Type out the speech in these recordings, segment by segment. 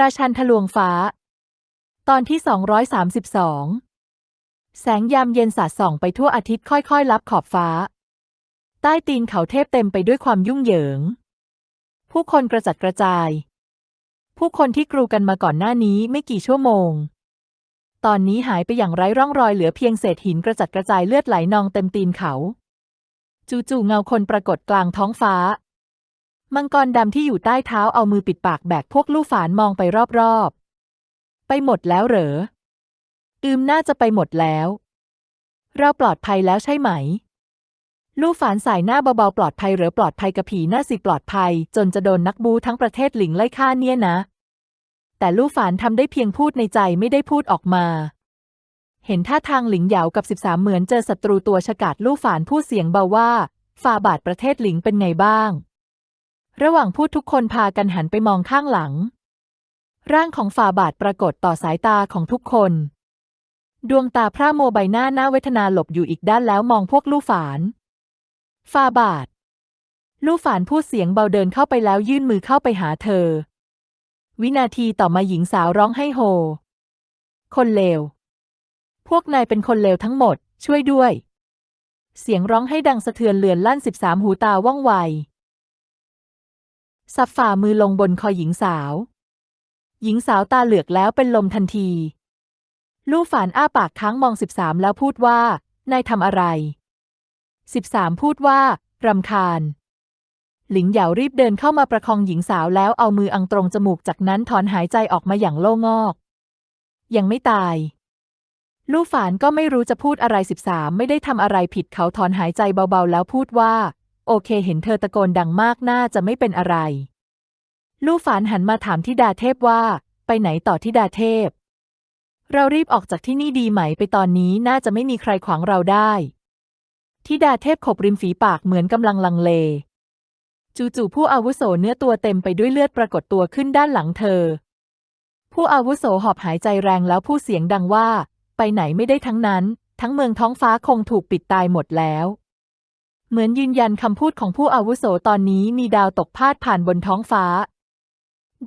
ราชันทะลวงฟ้า ตอนที่ 232 แสงยามเย็นสาดส่องไปทั่วอาทิตย์ค่อยๆ ลับขอบฟ้า ใต้ตีนเขาเทพเต็มไปด้วยความยุ่งเหยิง ผู้คนกระจัดกระจาย ผู้คนที่กรูกันมาก่อนหน้านี้ไม่กี่ชั่วโมง ตอนนี้หายไปอย่างไร้ร่องรอยเหลือเพียงเศษหินกระจัดกระจายเลือดไหลนองเต็มตีนเขา จู่ๆเงาคนปรากฏกลางท้องฟ้า มังกรดำที่อยู่ใต้เท้าเอามือปิดปากแบกพวกลู่ฝานมองไปรอบๆ ไปหมดแล้วเหรอ อืมน่าจะไปหมดแล้ว เราปลอดภัยแล้วใช่ไหม ลู่ฝานสายหน้าเบาๆปลอดภัยเหรือปลอดภัยกับผีหน้าสิปลอดภัย จนจะโดนนักบูทั้งประเทศหลิงไล่ฆ่าเนี่ยนะ แต่ลู่ฝานทำได้เพียงพูดในใจไม่ได้พูดออกมาเห็นท่าทางหลิงเหยากับสิบสามเหมือนเจอศัตรูตัวฉกาจลู่ฝานพูดเสียงเบาว่าฟาบาทประเทศหลิงเป็นไงบ้าง ระหว่างพูดทุกคนพากันหันไปมองข้างหลัง ร่างของฝ่าบาทปรากฏต่อสายตาของทุกคน ดวงตาพระโมใบหน้าหน้าเวทนาหลบอยู่อีกด้านแล้วมองพวกลู่ฝานฝ่าบาท ลู่ฝานพูดเสียงเบาเดินเข้าไปแล้วยื่นมือเข้าไปหาเธอ วินาทีต่อมาหญิงสาวร้องให้โฮ คนเลว พวกนายเป็นคนเลวทั้งหมด ช่วยด้วย เสียงร้องให้ดังสะเทือนเลือนลั่นสิบสามหูตาว่องไว สับฝ่ามือลงบนคอหญิงสาว หญิงสาวตาเหลือกแล้วเป็นลมทันที ลู่ฝานอ้าปากค้างมองสิบสามแล้วพูดว่า นายทำอะไรสิบสามพูดว่ารำคาญ หลิงเหยารีบเดินเข้ามาประคองหญิงสาวแล้วเอามืออังตรงจมูกจากนั้นถอนหายใจออกมาอย่างโล่งอก ยังไม่ตายลู่ฝานก็ไม่รู้จะพูดอะไรสิบสามไม่ได้ทำอะไรผิดเขาถอนหายใจเบาๆ แล้วพูดว่า โอเคเห็นเธอตะโกนดังมากน่าจะไม่เป็นอะไร ลู่ฝานหันมาถามทิดาเทพว่า ไปไหนต่อทิดาเทพ เรารีบออกจากที่นี่ดีไหมไปตอนนี้น่าจะไม่มีใครขวางเราได้ทิดาเทพขบริมฝีปากเหมือนกำลังลังเล จู่ๆผู้อาวุโสเนื้อตัวเต็มไปด้วยเลือดปรากฏตัวขึ้นด้านหลังเธอ ผู้อาวุโสหอบหายใจแรงแล้วพูดเสียงดังว่า ไปไหนไม่ได้ทั้งนั้น ทั้งเมืองท้องฟ้าคงถูกปิดตายหมดแล้ว เหมือนยืนยันคำพูดของผู้อาวุโสตอนนี้มีดาวตกพาดผ่านบนท้องฟ้า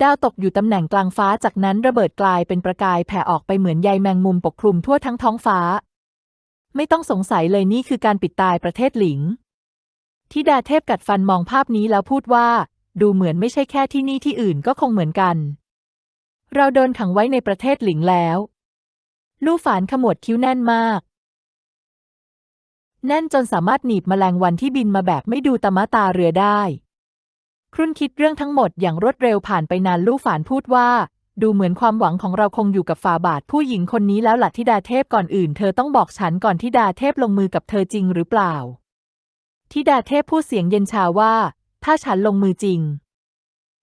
ดาวตกอยู่ตำแหน่งกลางฟ้าจากนั้นระเบิดกลายเป็นประกายแผ่ออกไปเหมือนใยแมงมุมปกคลุมทั่วทั้งท้องฟ้า ไม่ต้องสงสัยเลยนี่คือการปิดตายประเทศหลิงทิดาเทพกัดฟันมองภาพนี้แล้วพูดว่า ดูเหมือนไม่ใช่แค่ที่นี่ที่อื่นก็คงเหมือนกัน เราโดนขังไว้ในประเทศหลิงแล้ว ลู่ฝานขมวดคิ้วแน่นมาก แน่นจนสามารถหนีบแมลงวันที่บินมาแบบไม่ดูตะมะตาเรือได้ ครุ่นคิดเรื่องทั้งหมดอย่างรวดเร็วผ่านไปนานลู่ฝานพูดว่า ดูเหมือนความหวังของเราคงอยู่กับฝาบาทผู้หญิงคนนี้แล้วหลัทิดาเทพก่อนอื่นเธอต้องบอกฉันก่อนที่ดาเทพลงมือกับเธอจริงหรือเปล่าทิดาเทพพูดเสียงเย็นชาว่า ถ้าฉันลงมือจริง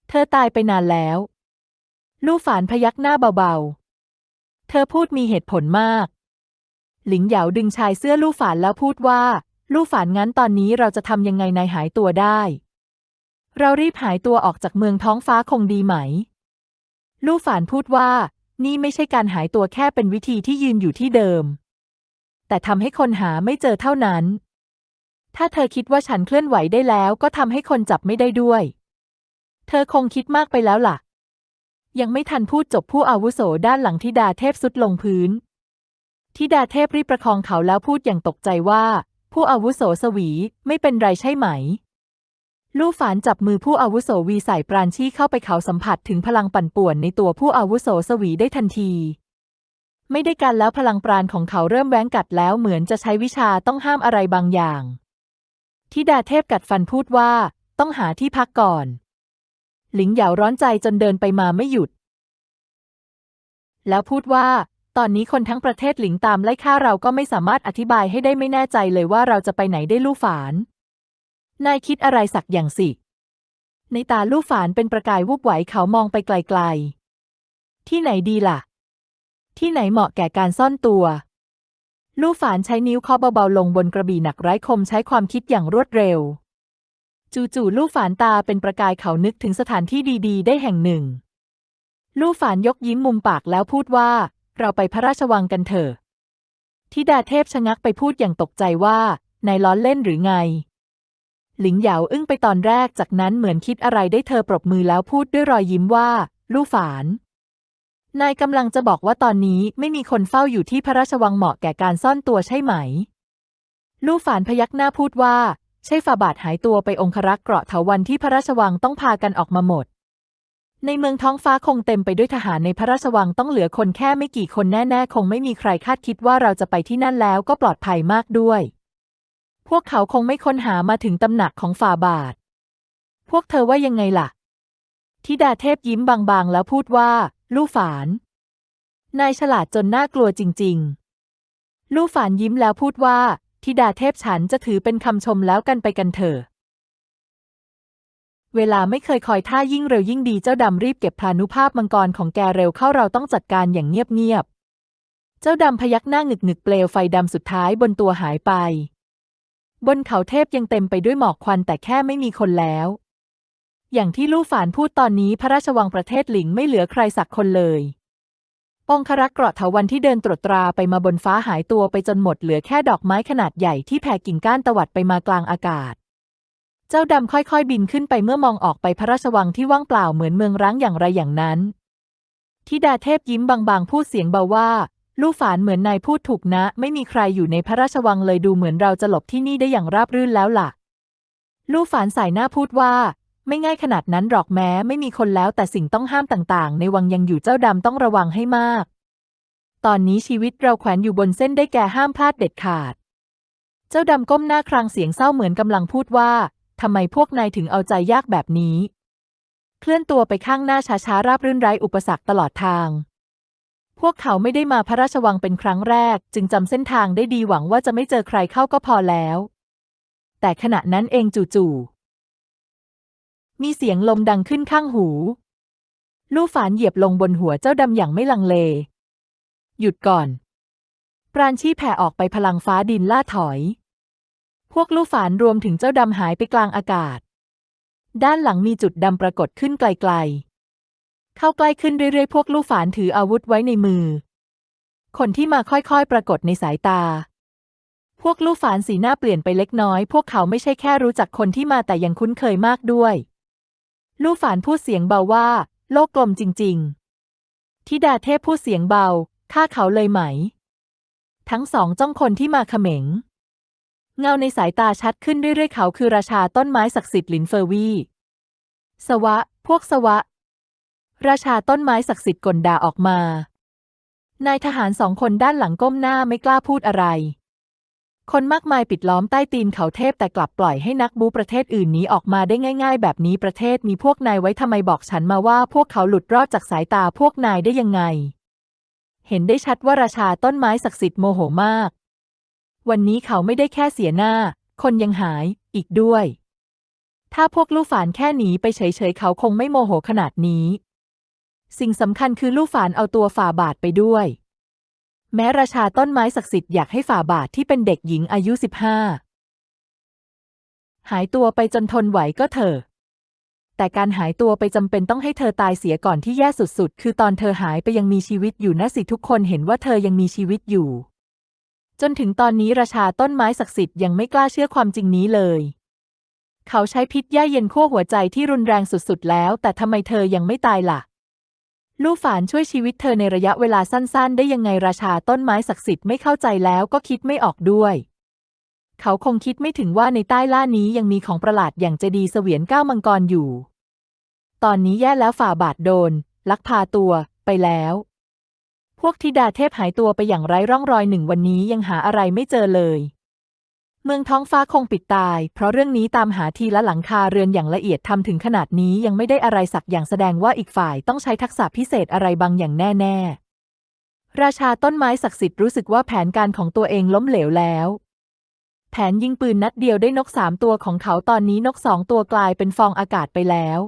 เธอตายไปนานแล้ว ลู่ฝานพยักหน้าเบาๆ เธอพูดมีเหตุผลมาก หลิงเหยาดึงชายเสื้อลู่ฝานแล้วพูดว่า ลู่ฝานงั้นตอนนี้เราจะทำยังไงนายหายตัวได้ เรารีบหายตัวออกจากเมืองท้องฟ้าคงดีไหม ลู่ฝานพูดว่า นี่ไม่ใช่การหายตัวแค่เป็นวิธีที่ยืนอยู่ที่เดิม แต่ทำให้คนหาไม่เจอเท่านั้น ถ้าเธอคิดว่าฉันเคลื่อนไหวได้แล้วก็ทำให้คนจับไม่ได้ด้วย เธอคงคิดมากไปแล้วล่ะ ยังไม่ทันพูดจบผู้อาวุโสด้านหลังทิดาเทพสุดลงพื้น ทิดาเทพรีบประคองเขาแล้วพูดอย่างตกใจว่า ผู้อาวุโสสวีไม่เป็นไรใช่ไหม ลู่ฝานจับมือผู้อาวุโสวีใส่ปราณชี่เข้าไปเขาสัมผัสถึงพลังปั่นป่วนในตัวผู้อาวุโสสวีได้ทันที ไม่ได้การแล้วพลังปราณของเขาเริ่มแว้งกัดแล้วเหมือนจะใช้วิชาต้องห้ามอะไรบางอย่างทิดาเทพกัดฟันพูดว่าต้องหาที่พักก่อน หลิงเหยาร้อนใจจนเดินไปมาไม่หยุด แล้วพูดว่า ตอนนี้คนทั้งประเทศหลิงตามไล่ฆ่าเราก็ไม่สามารถอธิบายให้ได้ไม่แน่ใจเลยว่าเราจะไปไหนได้ลู่ฝาน นายคิดอะไรสักอย่างสิ ในตาลู่ฝานเป็นประกายวูบไหวเขามองไปไกลๆ ที่ไหนดีล่ะ ที่ไหนเหมาะแก่การซ่อนตัว ลู่ฝานใช้นิ้วเคาะเบาๆลงบนกระบี่หนักไร้คมใช้ความคิดอย่างรวดเร็ว จู่ๆลู่ฝานตาเป็นประกายเขานึกถึงสถานที่ดีๆ ได้แห่งหนึ่ง ลู่ฝานยกยิ้มมุมปากแล้วพูดว่า เราไปพระราชวังกันเถอะทิดาเทพชะงักไปพูดอย่างตกใจว่านายล้อเล่นหรือไง หลิงเหยาอึ้งไปตอนแรกจากนั้นเหมือนคิดอะไรได้เธอปรบมือแล้วพูดด้วยรอยยิ้มว่า ลู่ฝาน นายกำลังจะบอกว่าตอนนี้ไม่มีคนเฝ้าอยู่ที่พระราชวังเหมาะแก่การซ่อนตัวใช่ไหม ลู่ฝานพยักหน้าพูดว่า ใช่ฝ่าบาทหายตัวไปองครักษ์เกราะเถาวันที่พระราชวังต้องพากันออกมาหมด ในเมืองท้องฟ้าคงเต็มไปด้วยทหารในพระราชวังต้องเหลือคนแค่ไม่กี่คนแน่ๆ คงไม่มีใครคาดคิดว่าเราจะไปที่นั่นแล้วก็ปลอดภัยมากด้วย พวกเขาคงไม่ค้นหามาถึงตำหนักของฝ่าบาท พวกเธอว่ายังไงล่ะทิดาเทพยิ้มบางๆ แล้วพูดว่า ลู่ฝาน นายฉลาดจนน่ากลัวจริงๆ ลู่ฝานยิ้มแล้วพูดว่าทิดาเทพฉันจะถือเป็นคำชมแล้วกันไปกันเถอะ เวลาไม่เคยคอยท่ายิ่งเร็วยิ่งดีเจ้าดำรีบเก็บพลานุภาพมังกรของแกเร็วเข้าเราต้องจัดการอย่างเงียบๆ เจ้าดำพยักหน้าหงึกหนึกๆเปลวไฟดำสุดท้ายบนตัวหายไป บนเขาเทพยังเต็มไปด้วยหมอกควันแต่แค่ไม่มีคนแล้ว อย่างที่ลู่ฝานพูดตอนนี้พระราชวังประเทศหลิงไม่เหลือใครสักคนเลยองครักษ์เกราะเถาวันที่เดินตรวจตราไปมาบนฟ้าหายตัวไปจนหมดเหลือแค่ดอกไม้ขนาดใหญ่ที่แผ่กิ่งก้านตวัดไปมากลางอากาศ เจ้าดำค่อยๆ บินขึ้นไปเมื่อมองออกไปพระราชวังที่ว่างเปล่าเหมือนเมืองร้างอย่างไรอย่างนั้นทิดาเทพยิ้มบางๆ พูดเสียงเบาว่า ลู่ฝานเหมือนนายพูดถูกนะ ไม่มีใครอยู่ในพระราชวังเลยดูเหมือนเราจะหลบที่นี่ได้อย่างราบรื่นแล้วล่ะ ลู่ฝานสายหน้าพูดว่า ไม่ง่ายขนาดนั้นหรอกแม้ ไม่มีคนแล้วแต่สิ่งต้องห้ามต่างๆ ในวังยังอยู่เจ้าดำต้องระวังให้มาก ตอนนี้ชีวิตเราแขวนอยู่บนเส้นได้แก่ห้ามพลาดเด็ดขาด เจ้าดำก้มหน้าครางเสียงเศร้าเหมือนกำลังพูดว่า ทำไมพวกนายถึงเอาใจยากแบบนี้ เคลื่อนตัวไปข้างหน้าช้าๆราบรื่นไร้อุปสรรคตลอดทาง พวกเขาไม่ได้มาพระราชวังเป็นครั้งแรก จึงจำเส้นทางได้ดีหวังว่าจะไม่เจอใครเข้าก็พอแล้ว แต่ขณะนั้นเองจู่ๆมีเสียงลมดังขึ้นข้างหู ลู่ฝานเหยียบลงบนหัวเจ้าดำอย่างไม่ลังเล หยุดก่อน ปราณชีแผ่ออกไปพลังฟ้าดินล่าถอย วกลู่ฝานรวมถึงเจ้าดำหายไปกลางอากาศ ด้านหลังมีจุดดำปรากฏขึ้นไกลๆ เข้าใกล้ขึ้นเรื่อยๆ พวกลู่ฝานถืออาวุธไว้ในมือ คนที่มาค่อยๆ ปรากฏในสายตา พวกลู่ฝานสีหน้าเปลี่ยนไปเล็กน้อย พวกเขาไม่ใช่แค่รู้จักคนที่มาแต่ยังคุ้นเคยมากด้วย ลู่ฝานพูดเสียงเบาว่า โลกกลมจริง ๆ ทิดาเทพพูดเสียงเบาฆ่าเขาเลยไหม ทั้งสองจ้องคนที่มาเขม็ง เงาในสายตาชัดขึ้นเรื่อยๆเขาคือราชาต้นไม้ศักดิ์สิทธิ์ลินเฟอร์วีสวะ พวกสวะ ราชาต้นไม้ศักดิ์สิทธิ์กลด่าออกมา นายทหารสองคนด้านหลังก้มหน้าไม่กล้าพูดอะไร คนมากมายปิดล้อมใต้ตีนเขาเทพแต่กลับปล่อยให้นักบูประเทศอื่นหนีออกมาได้ง่าย ๆ แบบนี้ประเทศมีพวกนายไว้ทำไมบอกฉันมาว่าพวกเขาหลุดรอดจากสายตาพวกนายได้ยังไง เห็นได้ชัดว่าราชาต้นไม้ศักดิ์สิทธิ์โมโหมาก วันนี้เขาไม่ได้แค่เสียหน้า คนยังหายอีกด้วย ถ้าพวกลูกฝานแค่หนีไปเฉยๆ เขาคงไม่โมโหขนาดนี้ สิ่งสำคัญคือลูกฝานเอาตัวฝ่าบาทไปด้วย แม้ราชาต้นไม้ศักดิ์สิทธิ์อยากให้ฝ่าบาทที่เป็นเด็กหญิงอายุสิบห้าหายตัวไปจนทนไหวก็เถอะแต่การหายตัวไปจำเป็นต้องให้เธอตายเสียก่อนที่แย่สุดๆ คือตอนเธอหายไปยังมีชีวิตอยู่นะสิทุกคนเห็นว่าเธอยังมีชีวิตอยู่ จนถึงตอนนี้ราชาต้นไม้ศักดิ์สิทธิ์ยังไม่กล้าเชื่อความจริงนี้เลย เขาใช้พิษแย่เย็นขั้วหัวใจที่รุนแรงสุดๆ แล้ว แต่ทำไมเธอยังไม่ตายล่ะ ลู่ฝานช่วยชีวิตเธอในระยะเวลาสั้น ๆ ได้ยังไงราชาต้นไม้ศักดิ์สิทธิ์ไม่เข้าใจแล้วก็คิดไม่ออกด้วย เขาคงคิดไม่ถึงว่าในใต้ล่านี้ยังมีของประหลาดอย่างเจดีเสวียนก้ามังกรอยู่ ตอนนี้แย่แล้วฝ่าบาทโดน ลักพาตัว ไปแล้ว พวกธิดาเทพหายตัวไปอย่างไร้ร่องรอยหนึ่งวันนี้ยังหาอะไรไม่เจอเลย เมืองท้องฟ้าคงปิดตาย เพราะเรื่องนี้ตามหาทีละหลังคาเรือนอย่างละเอียดทำถึงขนาดนี้ยังไม่ได้อะไรสักอย่างแสดงว่าอีกฝ่ายต้องใช้ทักษะพิเศษอะไรบางอย่างแน่ๆ ราชาต้นไม้ศักดิ์สิทธิ์รู้สึกว่าแผนการของตัวเองล้มเหลวแล้วแผนยิงปืนนัดเดียวได้นกสามตัวของเขาตอนนี้นกสองตัวกลายเป็นฟองอากาศไปแล้ว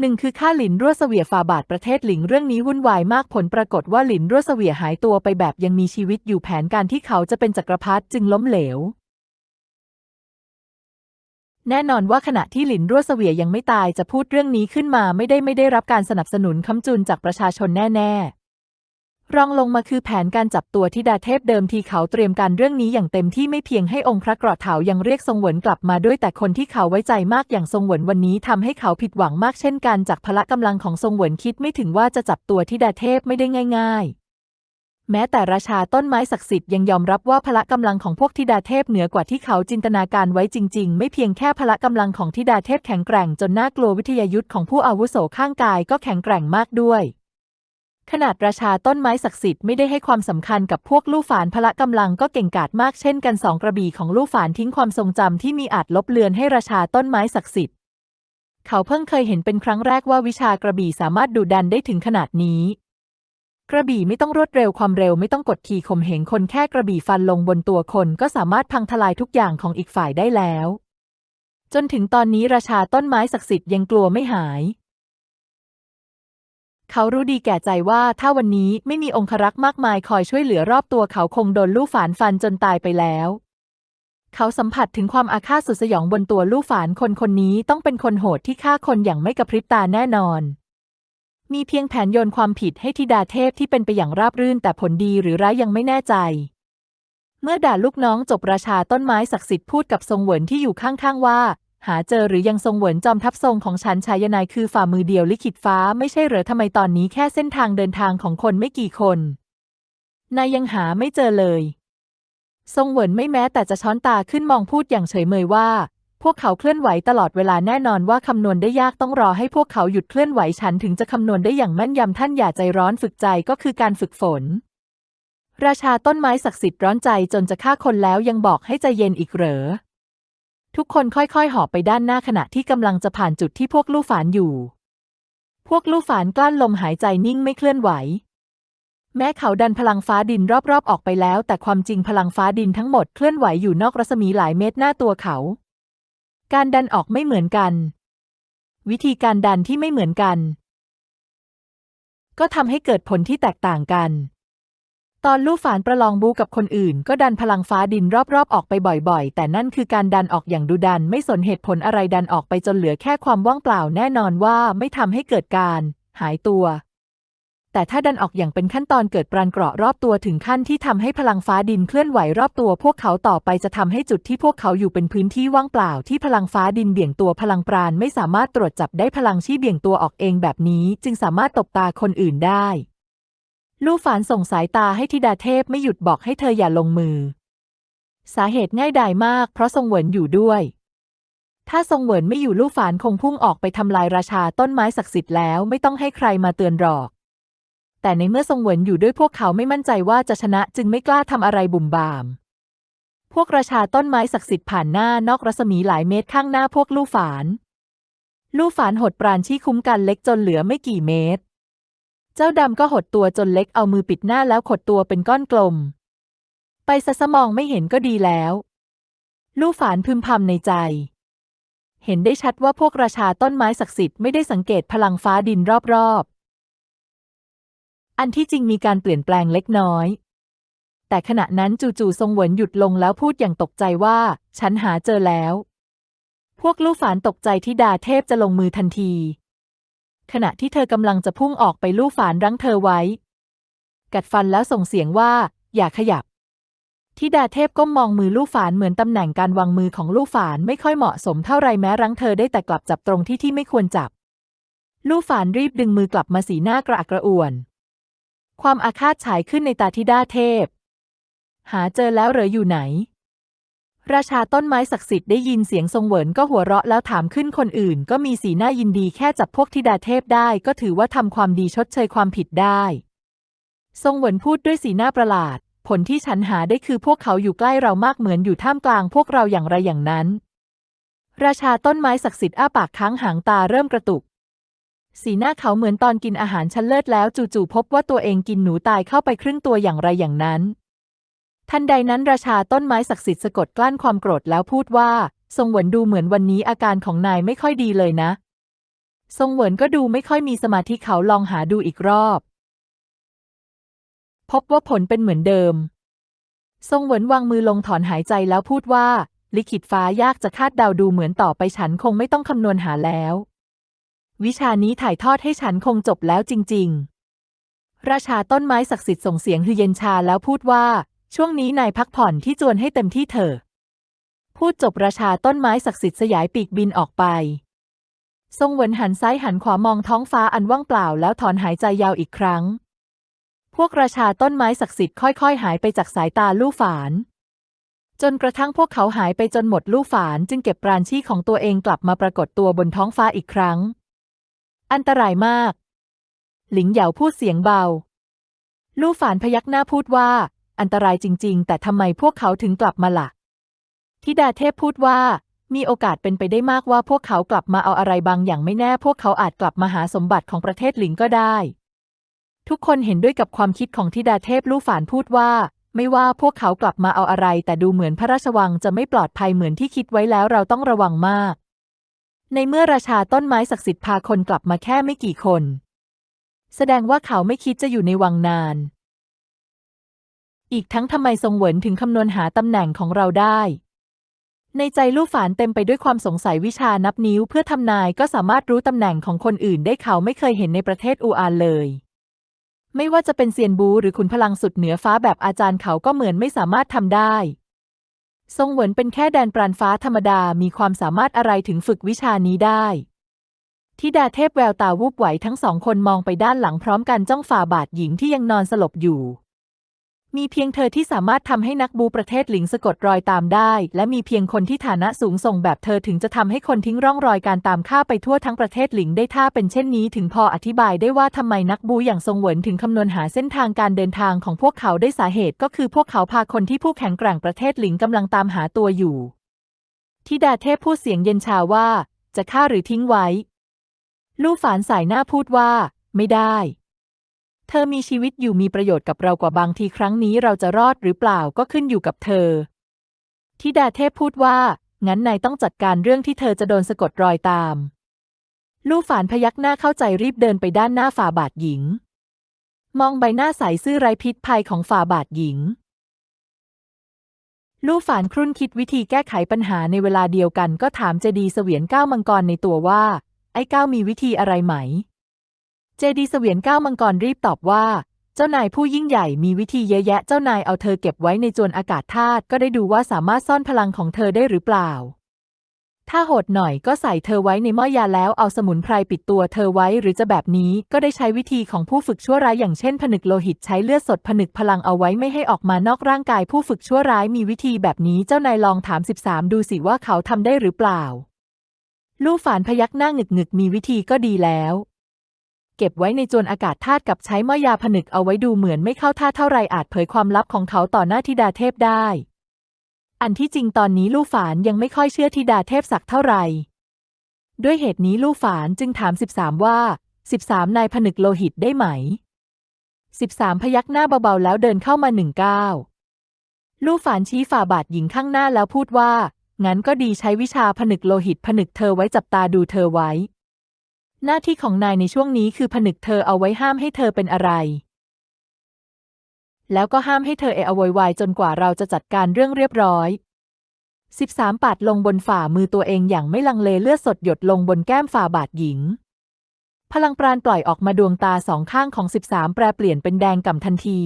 หนึ่งคือค่าหลินรั่วเสวียฝ่าบาทประเทศหลิงเรื่องนี้วุ่นวายมากผลปรากฏว่าหลินรั่วเสวียหายตัวไปแบบยังมีชีวิตอยู่แผนการที่เขาจะเป็นจักรพรรดิจึงล้มเหลว แน่นอนว่าขณะที่หลินรั่วเสวียยังไม่ตายจะพูดเรื่องนี้ขึ้นมาไม่ได้ไม่ได้รับการสนับสนุนคำจุนจากประชาชนแน่ รองลงมาคือแผนการจับตัวทิดาเทพเดิมทีเขาเตรียมการเรื่องนี้อย่างเต็มที่ไม่เพียงให้องค์พระกราะเถายังเรียกทรงหวนกลับมาด้วยแต่คนที่เขาไว้ใจมากอย่างทรงหวนวันนี้ทำให้เขาผิดหวังมากเช่นกันจากพละกำลังของทรงหวนคิดไม่ถึงว่าจะจับตัวทิดาเทพไม่ได้ง่าย ๆ แม้แต่ราชาต้นไม้ศักดิ์สิทธิ์ยังยอมรับว่าพละกำลังของพวกธิดาเทพเหนือกว่าที่เขาจินตนาการไว้จริง ๆ ไม่เพียงแค่พละกำลังของธิดาเทพแข็งแกร่งจนน่ากลัววิทยายุทธของผู้อาวุโสข้างกายก็แข็งแกร่งมากด้วย ขนาดราชาต้นไม้ศักดิ์สิทธิ์ไม่ได้ให้ความสำคัญกับพวกลู่ฝานพละกำลังก็เก่งกาจมากเช่นกันสองกระบี่ของลู่ฝานทิ้งความทรงจำที่มีอาจลบเลือนให้ราชาต้นไม้ศักดิ์สิทธิ์ เขาเพิ่งเคยเห็นเป็นครั้งแรกว่าวิชากระบี่สามารถดุดันได้ถึงขนาดนี้ กระบี่ไม่ต้องรวดเร็วความเร็วไม่ต้องกดขี่ข่มเหงคนแค่กระบี่ฟันลงบนตัวคนก็สามารถพังทลายทุกอย่างของอีกฝ่ายได้แล้ว จนถึงตอนนี้ราชาต้นไม้ศักดิ์สิทธิ์ยังกลัวไม่หาย เขารู้ดีแก่ใจว่าถ้าวันนี้ไม่มีองครักษ์มากมายคอยช่วยเหลือรอบตัวเขาคงโดนลูกฝานฟันจนตายไปแล้ว เขาสัมผัสถึงความอาฆาตสุดสยองบนตัวลูกฝานคนคนนี้ต้องเป็นคนโหดที่ฆ่าคนอย่างไม่กระพริบตาแน่นอน มีเพียงแผนโยนความผิดให้ธิดาเทพที่เป็นไปอย่างราบรื่นแต่ผลดีหรือร้ายยังไม่แน่ใจ เมื่อด่าลูกน้องจบราชาต้นไม้ศักดิ์สิทธิ์พูดกับทรงเหวินที่อยู่ข้างๆว่า หาเจอหรือยังทรงเหวินจอมทัพทรงของฉันชายนายคือฝ่ามือเดียวลิขิตฟ้าไม่ใช่เหรอทำไมตอนนี้แค่เส้นทางเดินทางของคนไม่กี่คน นายยังหาไม่เจอเลย ทรงเหวินไม่แม้แต่จะช้อนตาขึ้นมองพูดอย่างเฉยเมยว่า พวกเขาเคลื่อนไหวตลอดเวลาแน่นอนว่าคำนวณได้ยากต้องรอให้พวกเขาหยุดเคลื่อนไหวฉันถึงจะคำนวณได้อย่างแม่นยำท่านอย่าใจร้อนฝึกใจก็คือการฝึกฝน ราชาต้นไม้ศักดิ์สิทธิ์ร้อนใจจนจะฆ่าคนแล้วยังบอกให้ใจเย็นอีกเหรอ ทุกคนค่อยๆหอบไปด้านหน้าขณะที่กำลังจะผ่านจุดที่พวกลู่ฝานอยู่ พวกลู่ฝานกลั้นลมหายใจนิ่งไม่เคลื่อนไหว แม้เขาดันพลังฟ้าดินรอบๆออกไปแล้ว แต่ความจริงพลังฟ้าดินทั้งหมดเคลื่อนไหวอยู่นอกรัศมีหลายเมตรหน้าตัวเขา การดันออกไม่เหมือนกัน วิธีการดันที่ไม่เหมือนกัน ก็ทำให้เกิดผลที่แตกต่างกัน ตอนลู่ฝานประลองบูกับคนอื่น ก็ดันพลังฟ้าดินรอบๆ ออกไปบ่อยๆ แต่นั่นคือการดันออกอย่างดุดัน ไม่สนเหตุผลอะไรดันออกไปจนเหลือแค่ความว่างเปล่าแน่นอนว่าไม่ทำให้เกิดการ หายตัว แต่ถ้าดันออกอย่างเป็นขั้นตอนเกิดปรานเกราะรอบตัวถึงขั้นที่ทำให้พลังฟ้าดินเคลื่อนไหวรอบตัวพวกเขาต่อไปจะทำให้จุดที่พวกเขาอยู่เป็นพื้นที่ว่างเปล่าที่พลังฟ้าดินเบี่ยงตัวพลังปราณไม่สามารถตรวจจับได้พลังที่เบี่ยงตัวออกเองแบบนี้ จึงสามารถตบตาคนอื่นได้ ลู่ฝานส่งสายตาให้ธิดาเทพไม่หยุดบอกให้เธออย่าลงมือ สาเหตุง่ายดายมากเพราะทรงเหวินอยู่ด้วย ถ้าทรงเหวินไม่อยู่ลู่ฝานคงพุ่งออกไปทำลายราชาต้นไม้ศักดิ์สิทธิ์แล้วไม่ต้องให้ใครมาเตือนหรอก แต่ในเมื่อทรงเหวินอยู่ด้วยพวกเขาไม่มั่นใจว่าจะชนะจึงไม่กล้าทำอะไรบุ่มบาม พวกราชาต้นไม้ศักดิ์สิทธิ์ผ่านหน้านอกรัศมีหลายเมตรข้างหน้าพวกลู่ฝาน ลู่ฝานหดปราณที่คุ้มกันเล็กจนเหลือไม่กี่เมตร เจ้าดำก็หดตัวจนเล็กเอามือปิดหน้าแล้วขดตัวเป็นก้อนกลม ไปซะสมองไม่เห็นก็ดีแล้ว ลู่ฝานพึมพำในใจ เห็นได้ชัดว่าพวกราชาต้นไม้ศักดิ์สิทธิ์ไม่ได้สังเกตพลังฟ้าดินรอบๆ อันที่จริงมีการเปลี่ยนแปลงเล็กน้อย แต่ขณะนั้นจู่ๆทรงเหวินหยุดลงแล้วพูดอย่างตกใจว่า ฉันหาเจอแล้ว พวกลู่ฝานตกใจที่ดาเทพจะลงมือทันที ขณะที่เธอกำลังจะพุ่งออกไปลู่ฝานรั้งเธอไว้ กัดฟันแล้วส่งเสียงว่า อย่าขยับทิดาเทพก้มมองมือลู่ฝานเหมือนตำแหน่งการวางมือของลู่ฝานไม่ค่อยเหมาะสมเท่าไรแม้รั้งเธอได้แต่กลับจับตรงที่ที่ไม่ควรจับ ลู่ฝานรีบดึงมือกลับมาสีหน้ากระอักกระอ่วน ความอาฆาตฉายขึ้นในตาทิดาเทพ หาเจอแล้วเหรออยู่ไหน ราชาต้นไม้ศักดิ์สิทธิ์ได้ยินเสียงทรงเหวินก็หัวเราะแล้วถามขึ้นคนอื่น ก็มีสีหน้ายินดีแค่จับพวกทิดาเทพได้ ก็ถือว่าทำความดีชดเชยความผิดได้ ทรงเหวินพูดด้วยสีหน้าประหลาด ผลที่ฉันหาได้คือพวกเขาอยู่ใกล้เรามากเหมือนอยู่ท่ามกลางพวกเราอย่างไรอย่างนั้น ราชาต้นไม้ศักดิ์สิทธิ์อ้าปากค้างหางตาเริ่มกระตุก สีหน้าเขาเหมือนตอนกินอาหารชั้นเลิศแล้วจู่ๆพบว่าตัวเองกินหนูตายเข้าไปครึ่งตัวอย่างไรอย่างนั้น ทันใดนั้นราชาต้นไม้ศักดิ์สิทธิ์สะกดกลั้นความโกรธแล้วพูดว่า ทรงเหวินดูเหมือนวันนี้อาการของนายไม่ค่อยดีเลยนะ ทรงเหวินก็ดูไม่ค่อยมีสมาธิเขาลองหาดูอีกรอบ พบว่าผลเป็นเหมือนเดิม ทรงเหวินวางมือลงถอนหายใจแล้วพูดว่า ลิขิตฟ้ายากจะคาดเดาดูเหมือนต่อไปฉันคงไม่ต้องคำนวณหาแล้ว วิชานี้ถ่ายทอดให้ฉันคงจบแล้วจริงราชาต้นไม้ศักดิ์สิทธิ์ส่งเสียงฮือเย็นชาแล้วพูดว่า ช่วงนี้นายพักผ่อนที่จวนให้เต็มที่เถอะพูดจบราชาต้นไม้ศักดิ์สิทธิ์สยายปีกบินออกไป ทรงเหวินหันซ้ายหันขวามองท้องฟ้าอันว่างเปล่าแล้วถอนหายใจยาวอีกครั้ง พวกราชาต้นไม้ศักดิ์สิทธิ์ค่อยๆ หายไปจากสายตาลู่ฝาน จนกระทั่งพวกเขาหายไปจนหมดลู่ฝานจึงเก็บปราณชีของตัวเองกลับมาปรากฏตัวบนท้องฟ้าอีกครั้ง อันตรายมาก หลิงเหยาพูดเสียงเบา ลู่ฝานพยักหน้าพูดว่า อันตรายจริง ๆ แต่ทำไมพวกเขาถึงกลับมาละ่ะทิดาเทพพูดว่า มีโอกาสเป็นไปได้มากว่าพวกเขากลับมาเอาอะไรบางอย่างไม่แน่ พวกเขาอาจกลับมาหาสมบัติของประเทศหลิงก็ได้ ทุกคนเห็นด้วยกับความคิดของทิดาเทพลู่ฝานพูดว่า ไม่ว่าพวกเขากลับมาเอาอะไร แต่ดูเหมือนพระราชวังจะไม่ปลอดภัยเหมือนที่คิดไว้แล้วเราต้องระวังมาก ในเมื่อราชาต้นไม้ศักดิ์สิทธิ์พาคนกลับมาแค่ไม่กี่คน แสดงว่าเขาไม่คิดจะอยู่ในวังนาน อีกทั้งทำไมทรงเหวินถึงคำนวณหาตำแหน่งของเราได้ ในใจลู่ฝานเต็มไปด้วยความสงสัยวิชานับนิ้วเพื่อทำนายก็สามารถรู้ตำแหน่งของคนอื่นได้เขาไม่เคยเห็นในประเทศอูอานเลย ไม่ว่าจะเป็นเซียนบูหรือขุนพลังสุดเหนือฟ้าแบบอาจารย์เขาก็เหมือนไม่สามารถทำได้ทรงเหวินเป็นแค่แดนปราณฟ้าธรรมดามีความสามารถอะไรถึงฝึกวิชานี้ได้ทิดาเทพแววตาวูบไหวทั้งสองคนมองไปด้านหลังพร้อมกันจ้องฝ่าบาทหญิงที่ยังนอนสลบอยู่ มีเพียงเธอที่สามารถทำให้นักบูประเทศหลิงสะกดรอยตามได้ และมีเพียงคนที่ฐานะสูงส่งแบบเธอถึงจะทำให้คนทิ้งร่องรอยการตามฆ่าไปทั่วทั้งประเทศหลิงได้ถ้าเป็นเช่นนี้ ถึงพออธิบายได้ว่าทำไมนักบูอย่างทรงเหวินถึงคำนวณหาเส้นทางการเดินทางของพวกเขาได้สาเหตุก็คือพวกเขาพาคนที่ผู้แข็งแกร่งประเทศหลิงกำลังตามหาตัวอยู่ทิดาเทพพูดเสียงเย็นชาว่า จะฆ่าหรือทิ้งไว้ ลู่ฝานสายหน้าพูดว่า ไม่ได้ เธอมีชีวิตอยู่มีประโยชน์กับเรากว่าบางทีครั้งนี้เราจะรอดหรือเปล่าก็ขึ้นอยู่กับเธอทิดาเทพพูดว่า งั้นนายต้องจัดการเรื่องที่เธอจะโดนสะกดรอยตาม ลู่ฝานพยักหน้าเข้าใจรีบเดินไปด้านหน้าฝ่าบาทหญิง มองใบหน้าใสซื่อไร้พิษภัยของฝ่าบาทหญิง ลู่ฝานครุ่นคิดวิธีแก้ไขปัญหาในเวลาเดียวกันก็ถามเจดีเสวียนก้าวมังกรในตัวว่า ไอ้ก้าวมีวิธีอะไรไหม เจดีเสวียนก้าวมังกรรีบตอบว่า เจ้านายผู้ยิ่งใหญ่มีวิธีเยอะแยะ เจ้านายเอาเธอเก็บไว้ในจวนอากาศธาตุก็ได้ดูว่าสามารถซ่อนพลังของเธอได้หรือเปล่า ถ้าโหดหน่อยก็ใส่เธอไว้ในหม้อยาแล้วเอาสมุนไพรปิดตัวเธอไว้หรือจะแบบนี้ก็ได้ใช้วิธีของผู้ฝึกชั่วร้ายอย่างเช่น ผนึกโลหิตใช้เลือดสดผนึกพลังเอาไว้ไม่ให้ออกมานอกร่างกายผู้ฝึกชั่วร้ายมีวิธีแบบนี้เจ้านายลองถาม13ดูสิว่าเขาทำได้หรือเปล่า ลู่ฝานพยักหน้าหงึกหงึกมีวิธีก็ดีแล้ว เก็บไว้ในจวนอากาศธาตุกับใช้หม้อยาผนึกเอาไว้ดูเหมือนไม่เข้าท่าเท่าไรอาจเผยความลับของเขาต่อหน้าธิดาเทพได้ อันที่จริงตอนนี้ลู่ฝานยังไม่ค่อยเชื่อธิดาเทพสักเท่าไหร่ด้วยเหตุนี้ลู่ฝานจึงถาม13ว่า13นายผนึกโลหิตได้ไหม13พยักหน้าเบาๆแล้วเดินเข้ามาหนึ่งก้าวลู่ฝานชี้ฝ่าบาทหญิงข้างหน้าแล้วพูดว่า งั้นก็ดีใช้วิชาผนึกโลหิตผนึกเธอไว้จับตาดูเธอไว้ หน้าที่ของนายในช่วงนี้คือผนึกเธอเอาไว้ห้ามให้เธอเป็นอะไร แล้วก็ห้ามให้เธอเออโวยวายจนกว่าเราจะจัดการเรื่องเรียบร้อย 13 ปาดลงบนฝ่ามือตัวเองอย่างไม่ลังเลเลือดสดหยดลงบนแก้มฝ่าบาทหญิง พลังปราณปล่อยออกมาดวงตาสองข้างของ 13 แปรเปลี่ยนเป็นแดงก่ำทันที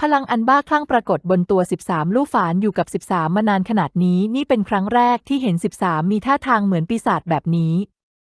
พลังอันบ้าคลั่งปรากฏบนตัว 13 ลูกฝานอยู่กับ 13 มานานขนาดนี้นี่เป็นครั้งแรกที่เห็น 13 มีท่าทางเหมือนปีศาจแบบนี้